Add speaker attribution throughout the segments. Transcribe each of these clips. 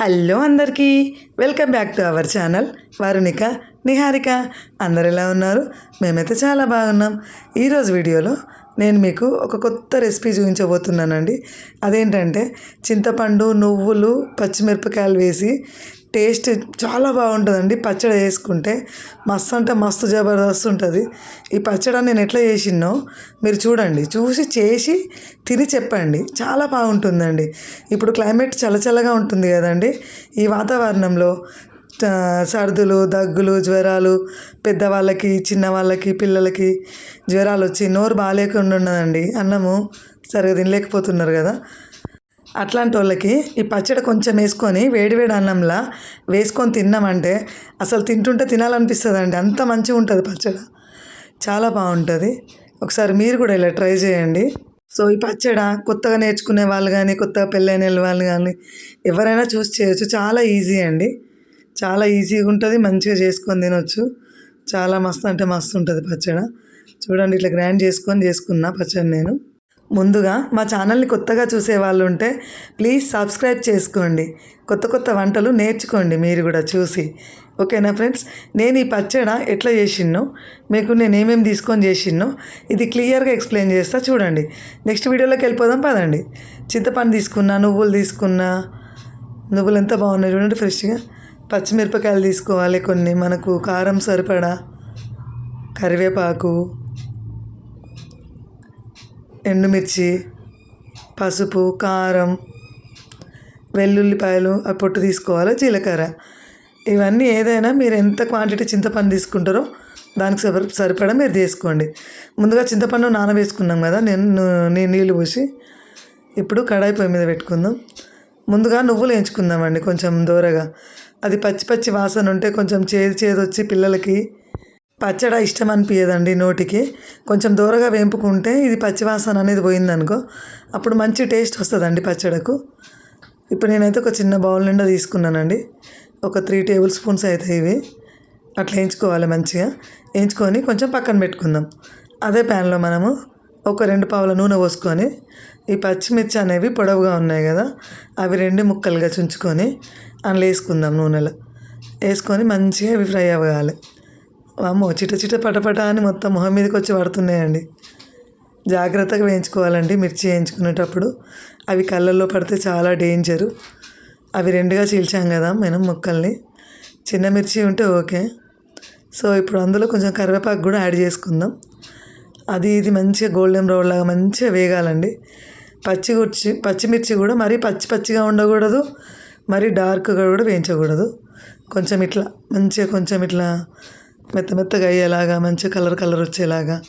Speaker 1: Hello అందరికీ welcome back to our channel Varunika Niharika. అందరు ఎలా ఉన్నారు? మేమైతే చాలా బాగున్నాం. ఈరోజు వీడియోలో నేను మీకు ఒక కొత్త రెసిపీ చూపించబోతున్నానండి. అదేంటంటే చింతపండు నువ్వులు పచ్చిమిరపకాయలు వేసి టేస్ట్ చాలా బాగుంటుందండి. పచ్చడి వేసుకుంటే మస్తు అంటే మస్తు జబర్దస్త్ ఉంటుంది. ఈ పచ్చడి నేను ఎట్లా చేసినో మీరు చూడండి. చూసి చేసి తిని చెప్పండి. చాలా బాగుంటుందండి. ఇప్పుడు క్లైమేట్ చల్లచల్లగా ఉంటుంది కదండి. ఈ వాతావరణంలో సర్దులు దగ్గులు జ్వరాలు పెద్దవాళ్ళకి చిన్నవాళ్ళకి పిల్లలకి జ్వరాలు వచ్చి నోరు బాగాలేకుండా ఉన్నదండి. అన్నము సరిగా తినలేకపోతున్నారు కదా. అట్లాంటి వాళ్ళకి ఈ పచ్చడి కొంచెం వేసుకొని వేడివేడి అన్నంలా వేసుకొని తిన్నామంటే అసలు తింటుంటే తినాలనిపిస్తుందండి. అంత మంచిగా ఉంటుంది పచ్చడి. చాలా బాగుంటుంది. ఒకసారి మీరు కూడా ఇలా ట్రై చేయండి. సో ఈ పచ్చడి కొత్తగా నేర్చుకునే వాళ్ళు కానీ కొత్తగా పెళ్ళైన వాళ్ళు కానీ ఎవరైనా చూసి చేయొచ్చు. చాలా ఈజీ అండి. చాలా ఈజీగా ఉంటుంది. మంచిగా చేసుకొని తినొచ్చు. చాలా మస్తు అంటే మస్తు ఉంటుంది పచ్చడి. చూడండి ఇట్లా గ్రైండ్ చేసుకొని చేసుకున్నా పచ్చడి నేను. ముందుగా మా ఛానల్ని కొత్తగా చూసే వాళ్ళు ఉంటే ప్లీజ్ సబ్స్క్రైబ్ చేసుకోండి. కొత్త కొత్త వంటలు నేర్చుకోండి మీరు కూడా చూసి. ఓకేనా ఫ్రెండ్స్? నేను ఈ పచ్చడ ఎట్లా చేసిన్నో మీకు నేను ఏమేమి తీసుకొని చేసిన్నో ఇది క్లియర్గా ఎక్స్ప్లెయిన్ చేస్తా చూడండి. నెక్స్ట్ వీడియోలోకి వెళ్ళిపోదాం పదండి. చింతపండు తీసుకున్నా నువ్వులు తీసుకున్నా. నువ్వులు ఎంత బాగున్నాయి చూడండి ఫ్రెష్గా. పచ్చిమిరపకాయలు తీసుకోవాలి కొన్ని మనకు కారం సరిపడా. కరివేపాకు. ఎండుమిర్చి పసుపు కారం వెల్లుల్లిపాయలు ఆ పొట్టు తీసుకోవాలి జీలకర్ర? ఇవన్నీ ఏదైనా మీరు ఎంత క్వాంటిటీ చింతపండు తీసుకుంటారో దానికి సరి సరిపడా మీరు తీసుకోండి. ముందుగా చింతపండు నానవేసుకున్నాం కదా నేను నేను నీళ్ళు పోసి ఇప్పుడు కడాయి పొయ్యి మీద పెట్టుకుందాం. ముందుగా నువ్వులు వేయించుకుందామండి కొంచెం దూరగా. అది పచ్చి పచ్చి వాసన ఉంటే కొంచెం చేదు చేదు వచ్చి పిల్లలకి పచ్చడి ఇష్టం అనిపించదండి నోటికి. కొంచెం దూరగా వేంపుకుంటే ఇది పచ్చివాసన అనేది పోయిందనుకో అప్పుడు మంచి టేస్ట్ వస్తుందండి పచ్చడకు. ఇప్పుడు నేనైతే ఒక చిన్న బౌల్ నిండా తీసుకున్నానండి. ఒక త్రీ టేబుల్ స్పూన్స్ అయితే ఇవి. అట్లా వేయించుకోవాలి మంచిగా. వేయించుకొని కొంచెం పక్కన పెట్టుకుందాం. అదే ప్యాన్లో మనము ఒక రెండు పావుల నూనె పోసుకొని ఈ పచ్చిమిర్చి అనేవి పొడవుగా ఉన్నాయి కదా అవి రెండు ముక్కలుగా చుంచుకొని అందులో వేసుకుందాం నూనెలో. వేసుకొని మంచిగా ఇవి ఫ్రై అవ్వాలి. అమ్మో చిట చిట పటపట అని మొత్తం మొహం మీదకి వచ్చి పడుతున్నాయండి. జాగ్రత్తగా వేయించుకోవాలండి మిర్చి వేయించుకునేటప్పుడు. అవి కళ్ళల్లో పడితే చాలా డేంజరు. అవి రెండుగా చీల్చాం కదా మనం ముక్కల్ని. చిన్న మిర్చి ఉంటే ఓకే. సో ఇప్పుడు అందులో కొంచెం కరివేపాకు కూడా యాడ్ చేసుకుందాం. అది ఇది మంచిగా గోల్డెన్ బ్రౌన్ లాగా మంచిగా వేగాలండి. పచ్చి గుర్చి పచ్చిమిర్చి కూడా మరీ పచ్చి పచ్చిగా ఉండకూడదు మరీ డార్క్గా కూడా వేయించకూడదు. కొంచెం ఇట్లా మంచిగా కొంచెం ఇట్లా మెత్త మెత్తగా అయ్యేలాగా మంచి కలర్ కలర్ వచ్చేలాగా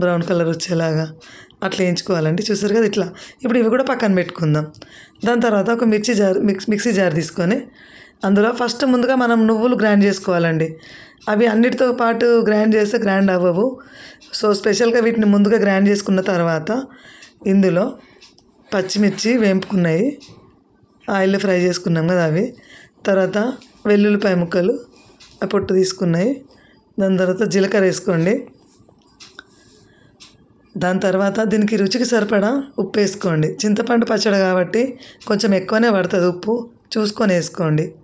Speaker 1: బ్రౌన్ కలర్ వచ్చేలాగా అట్లా వేయించుకోవాలండి. చూసారు కదా ఇట్లా. ఇప్పుడు ఇవి కూడా పక్కన పెట్టుకుందాం. దాని తర్వాత ఒక మిర్చి జార్ మిక్స్ మిక్సీ జార్ తీసుకొని అందులో ఫస్ట్ ముందుగా మనం నువ్వులు గ్రైండ్ చేసుకోవాలండి. అవి అన్నిటితో పాటు గ్రైండ్ చేస్తే గ్రైండ్ అవ్వవు. సో స్పెషల్గా వీటిని ముందుగా గ్రైండ్ చేసుకున్న తర్వాత ఇందులో పచ్చిమిర్చి వేంపుకున్నాయి. ఆయిల్ ఫ్రై చేసుకున్నాం కదా అవి. తర్వాత వెల్లుల్లిపాయ ముక్కలు ఆ పొట్టు తీసుకున్నాయి. దాని తర్వాత జీలకర్ర వేసుకోండి. దాని తర్వాత దీనికి రుచికి సరిపడా ఉప్పు వేసుకోండి. చింతపండు పచ్చడి కాబట్టి కొంచెం ఎక్కువనే పడుతుంది ఉప్పు. చూసుకొని వేసుకోండి.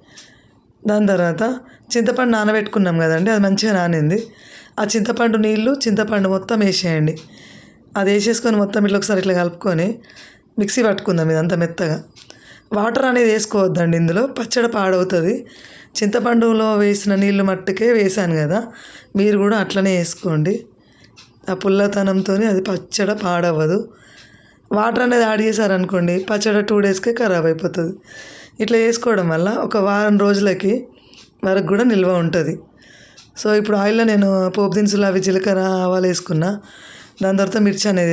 Speaker 1: దాని తర్వాత చింతపండు నానబెట్టుకున్నాం కదండి అది మంచిగా నానింది. ఆ చింతపండు నీళ్ళు చింతపండు మొత్తం వేసేయండి. అది వేసేసుకొని మొత్తం ఇట్లా ఒకసారి ఇట్లా కలుపుకొని మిక్సీ పట్టుకుందాం ఇదంతా మెత్తగా. వాటర్ అనేది వేసుకోవద్దండి ఇందులో. పచ్చడి పాడవుతుంది. చింతపండులో వేసిన నీళ్ళు మట్టుకే వేసాను కదా. మీరు కూడా అట్లనే వేసుకోండి. ఆ పుల్లతనంతో అది పచ్చడ పాడవ్వదు. వాటర్ అనేది యాడ్ చేశారనుకోండి పచ్చడి టూ డేస్కే ఖరాబ్ అయిపోతుంది. ఇట్లా వేసుకోవడం వల్ల ఒక వారం రోజులకి వరకు కూడా నిల్వ ఉంటుంది. సో ఇప్పుడు ఆయిల్లో నేను పోపు దినుసులు అవి జీలకర్ర ఆవాలు వేసుకున్నా దాని తర్వాత మిర్చి అనేది